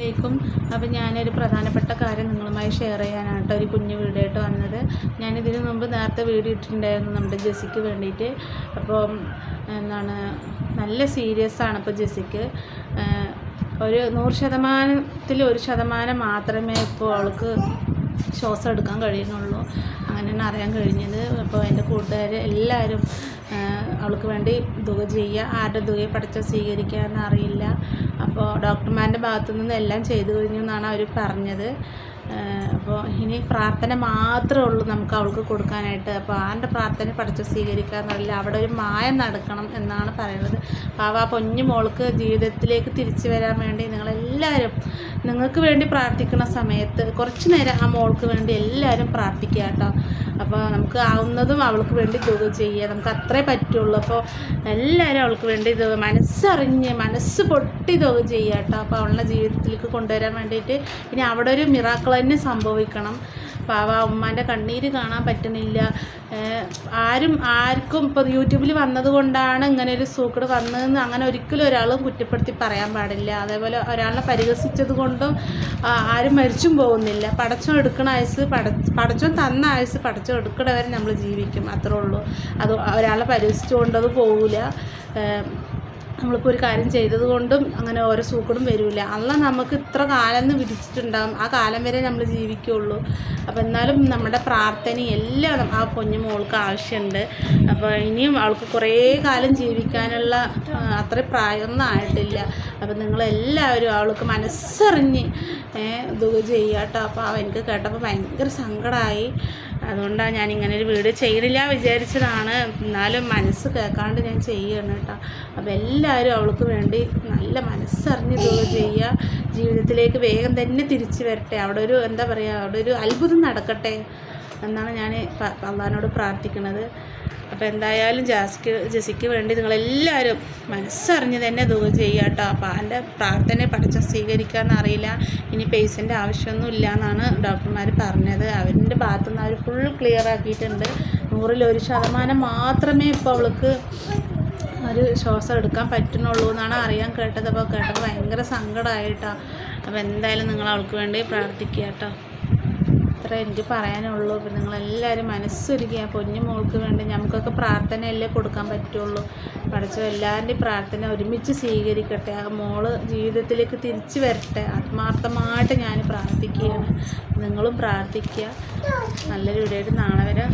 ലേക്കും. അപ്പം ഞാനൊരു പ്രധാനപ്പെട്ട കാര്യം നിങ്ങളുമായി ഷെയർ ചെയ്യാനായിട്ട് ഒരു കുഞ്ഞു വീടായിട്ട് വന്നത്. ഞാൻ ഇതിനു മുമ്പ് നേരത്തെ വീഡിയോ ഇട്ടിട്ടുണ്ടായിരുന്നു നമ്മുടെ ജെസിക്ക് വേണ്ടിയിട്ട്. അപ്പോൾ എന്താണ് നല്ല സീരിയസ് ആണ് ഇപ്പോൾ ജെസിക്ക് ഒരു നൂറ് ശതമാനത്തിൽ ഒരു ശതമാനം മാത്രമേ ഇപ്പോൾ അവൾക്ക് ശ്വാസം എടുക്കാൻ കഴിയുന്നുള്ളൂ. അങ്ങനെയാണ് അറിയാൻ കഴിഞ്ഞത്. അപ്പോൾ എന്റെ കൂട്ടുകാർ എല്ലാവരും അവൾക്ക് വേണ്ടി ദുഃഖ ചെയ്യുക ആരുടെ ദുകയെ പഠിച്ച സ്വീകരിക്കുക അറിയില്ല. അപ്പോൾ ഡോക്ടർമാരുടെ ഭാഗത്തു നിന്ന് എല്ലാം ചെയ്തു കഴിഞ്ഞു എന്നാണ് അവർ പറഞ്ഞത്. അപ്പോൾ ഇനി പ്രാർത്ഥന മാത്രമേ ഉള്ളൂ നമുക്ക് അവൾക്ക് കൊടുക്കാനായിട്ട്. അപ്പോൾ ആരുടെ പ്രാർത്ഥന പഠിച്ച സ്വീകരിക്കുക എന്നറിയില്ല അവിടെ ഒരു മായം നടക്കണം എന്നാണ് പറയുന്നത്. അപ്പോൾ ആ പൊഞ്ഞു മോൾക്ക് ജീവിതത്തിലേക്ക് തിരിച്ചു വരാൻ വേണ്ടി നിങ്ങളെല്ലാവരും നിങ്ങൾക്ക് വേണ്ടി പ്രാർത്ഥിക്കുന്ന സമയത്ത് കുറച്ച് നേരം ആ മോൾക്ക് വേണ്ടി എല്ലാവരും പ്രാർത്ഥിക്കുക കേട്ടോ. അപ്പോൾ നമുക്ക് ആവുന്നതും അവൾക്ക് വേണ്ടി തുക ചെയ്യുക നമുക്ക് അത്രേ പറ്റുള്ളൂ. അപ്പോൾ എല്ലാവരും അവൾക്ക് വേണ്ടി ഇത് മനസ്സറിഞ്ഞ് മനസ്സ് പൊട്ടി തുക ചെയ്യുക കേട്ടോ. അപ്പോൾ അവളുടെ ജീവിതത്തിലേക്ക് കൊണ്ടുവരാൻ വേണ്ടിയിട്ട് ഇനി അവിടെ ഒരു മിറാക്കിൾ തന്നെ സംഭവിക്കണം. പാവ ഉമ്മാന്റെ കണ്ണീര് കാണാൻ പറ്റുന്നില്ല. ആരും ആർക്കും ഇപ്പോൾ യൂട്യൂബിൽ വന്നതുകൊണ്ടാണ് ഇങ്ങനെ ഒരു സൂക്കട് വന്നതെന്ന് അങ്ങനെ ഒരിക്കലും ഒരാളും കുറ്റപ്പെടുത്തി പറയാൻ പാടില്ല. അതേപോലെ ഒരാളെ പരിഹസിച്ചത് കൊണ്ടും ആരും മരിച്ചും പോകുന്നില്ല. പടച്ചോ എടുക്കണ ആയുസ് പട പടച്ചോൻ തന്ന ആയുസ് പടച്ചോ എടുക്കണവരെ നമ്മൾ ജീവിക്കും. അത്രേ ഉള്ളൂ. അത് ഒരാളെ പരിഹസിച്ചുകൊണ്ടത് പോകില്ല നമ്മളിപ്പോൾ ഒരു കാര്യം ചെയ്തത് കൊണ്ടും അങ്ങനെ ഓരോ സൂക്കടും വരില്ല അല്ല നമുക്ക് ഇത്ര കാലം എന്ന് വിധിച്ചിട്ടുണ്ടാകും ആ കാലം വരെ നമ്മൾ ജീവിക്കുകയുള്ളൂ അപ്പോൾ എന്നാലും നമ്മുടെ പ്രാർത്ഥന എല്ലാം ആ കുഞ്ഞു മോൾക്ക് ആവശ്യമുണ്ട് അപ്പോൾ ഇനിയും അവൾക്ക് കുറേ കാലം ജീവിക്കാനുള്ള അത്ര പ്രായമൊന്നും ആയിട്ടില്ല. അപ്പോൾ നിങ്ങളെല്ലാവരും അവൾക്ക് മനസ്സറിഞ്ഞ് ഇത് ചെയ്യുക കേട്ടോ അപ്പോൾ അവ എനിക്ക് കേട്ടപ്പോൾ ഭയങ്കര സങ്കടമായി അതുകൊണ്ടാണ് ഞാൻ ഇങ്ങനെ ഒരു വീഡിയോ ചെയ്യണില്ല വിചാരിച്ചതാണ്. എന്നാലും മനസ്സ് കേൾക്കാണ്ട് ഞാൻ ചെയ്യണം കേട്ടോ. അപ്പോൾ എല്ലാവരും അവൾക്ക് വേണ്ടി നല്ല മനസ്സറിഞ്ഞ് ജോലി ചെയ്യുക. ജീവിതത്തിലേക്ക് വേഗം തന്നെ തിരിച്ചു വരട്ടെ. അവിടെ ഒരു എന്താ പറയുക അവിടെ ഒരു അത്ഭുതം നടക്കട്ടെ എന്നാണ് ഞാൻ അള്ളഹാനോട് പ്രാർത്ഥിക്കുന്നത്. അപ്പോൾ എന്തായാലും ജാസിക്ക് ജെസിക്ക് വേണ്ടി നിങ്ങളെല്ലാവരും മനസ്സറിഞ്ഞ് തന്നെ ദുഃഖ ചെയ്യുക കേട്ടോ. അപ്പോൾ എന്റെ പ്രാർത്ഥനയെ പഠിച്ച സ്വീകരിക്കാമെന്ന് അറിയില്ല. ഇനി പേഷ്യന്റെ ആവശ്യമൊന്നും ഇല്ല എന്നാണ് ഡോക്ടർമാർ പറഞ്ഞത്. അവരിന്റെ ഭാഗത്തുനിന്ന് അവർ ഫുൾ ക്ലിയർ ആക്കിയിട്ടുണ്ട്. നൂറിൽ ശതമാനം മാത്രമേ ഇപ്പോൾ അവൾക്ക് ഒരു ശ്വാസം എടുക്കാൻ പറ്റുന്നുള്ളൂ എന്നാണ് അറിയാൻ കേട്ടത്. അപ്പോൾ കേട്ടപ്പോൾ ഭയങ്കര സങ്കടമായിട്ടാണ് അപ്പോൾ എന്തായാലും നിങ്ങൾ അവൾക്ക് വേണ്ടി പ്രാർത്ഥിക്കുക കേട്ടോ. അത്ര എനിക്ക് പറയാനുള്ളൂ. പിന്നെ നിങ്ങളെല്ലാവരും മനസ്സൊരുക്കി ആ പൊന്നു മോൾക്ക് വേണ്ടി നമുക്കൊക്കെ പ്രാർത്ഥനയല്ലേ കൊടുക്കാൻ പറ്റുള്ളൂ. പഠിച്ച എല്ലാവരുടെയും പ്രാർത്ഥന ഒരുമിച്ച് സ്വീകരിക്കട്ടെ. ആ മോൾ ജീവിതത്തിലേക്ക് തിരിച്ചു വരട്ടെ. ആത്മാർത്ഥമായിട്ട് ഞാൻ പ്രാർത്ഥിക്കുകയാണ്. നിങ്ങളും പ്രാർത്ഥിക്കുക. നല്ലൊരു വീഡിയോ നാളെ വരെ.